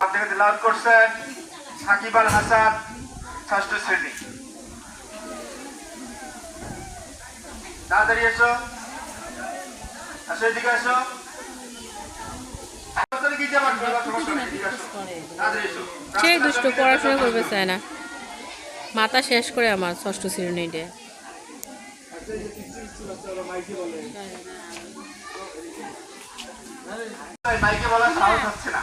তেলাওয়াত করছেন সাকিব আল হাসান ষষ্ঠ শ্রেণি। তাড়াতাড়ি এসো। আসো এদিকে আসো। সেই দুষ্ট পড়াশোনা করবে চায় না মাথা শেষ করে আমার ষষ্ঠ শ্রেণীতে মাইকে বলার সাহস হচ্ছে না।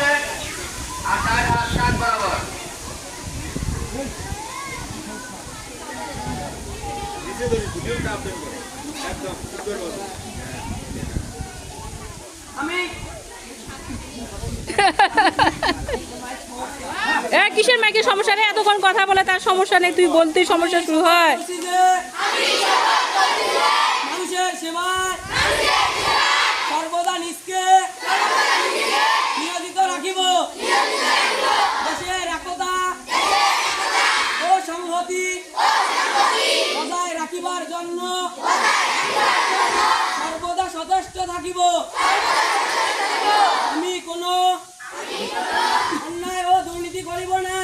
আর বরাবর। কিসের মাইকের সমস্যা নেই এতক্ষণ কথা বলে তার সমস্যা নেই তুই বলতেই সমস্যা শুরু হয়। মানুষের সেবায় জন্য। সর্বদা সচেষ্ট থাকিব। আমি কোনো অন্যায় ও দুর্নীতি করিব না।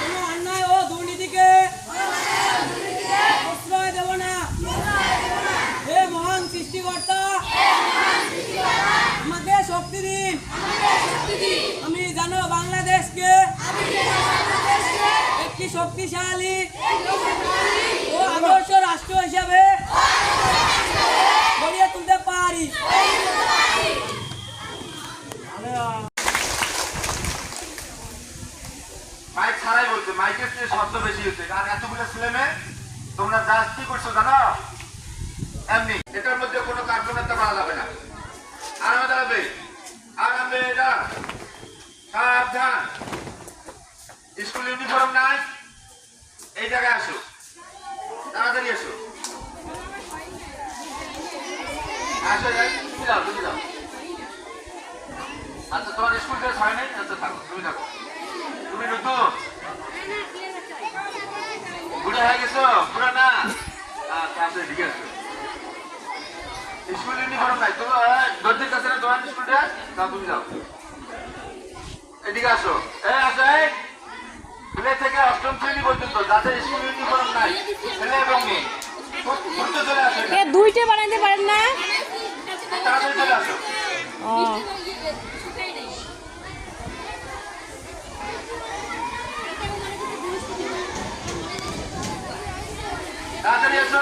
কোনো অন্যায় ও দুর্নীতিকে না। মহান সৃষ্টিকর্তা, আমাকে শক্তি দিন। আমি বাংলাদেশকে একটি শক্তিশালী আদর্শ রাষ্ট্র হিসাবে গড়িয়ে তুলতে পারি। মাইক ছাড়াই বলছে, মাইকের চেয়ে শব্দ বেশি হচ্ছে। কারণ এতগুলো ছেলে তোমরা যা কি করছ জানো? এমনি। এটার মধ্যে কোনো কার্যকর্তা করা যাবে না। আরামে দাঁড়াবে আরামে দাঁড়া সাবধান। স্কুল ইউনিফর্ম নাই, এই জায়গায় আসো। তাড়াতাড়ি এসো। আসো তুমি যাও তুমি যাও। আচ্ছা তোমার স্কুল ড্রেস হয় নাই? আচ্ছা থাকো, তুমি থাকো। তুমি নতুন বুড়া হয়ে গেছো? বুড়া না? আচ্ছা আচ্ছা ঠিক আছে। স্কুল ইউনিফর্ম নাই। তোমার দর্জির কাছে না তোমার স্কুল ড্রেস তা তুমি যাও। এদিকে আসো। এই, আসো প্লে থেকে অষ্টম শ্রেণি পর্যন্ত যাদের স্কুল ইউনিফর্ম নাই ছেলে এবং মেয়ে ঘুরতে চলে আসে এ দুইটা বানাইতে পারেন না? তাড়াতাড়ি চলে আসো। ও। তাড়াতাড়ি এসো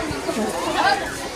あっ!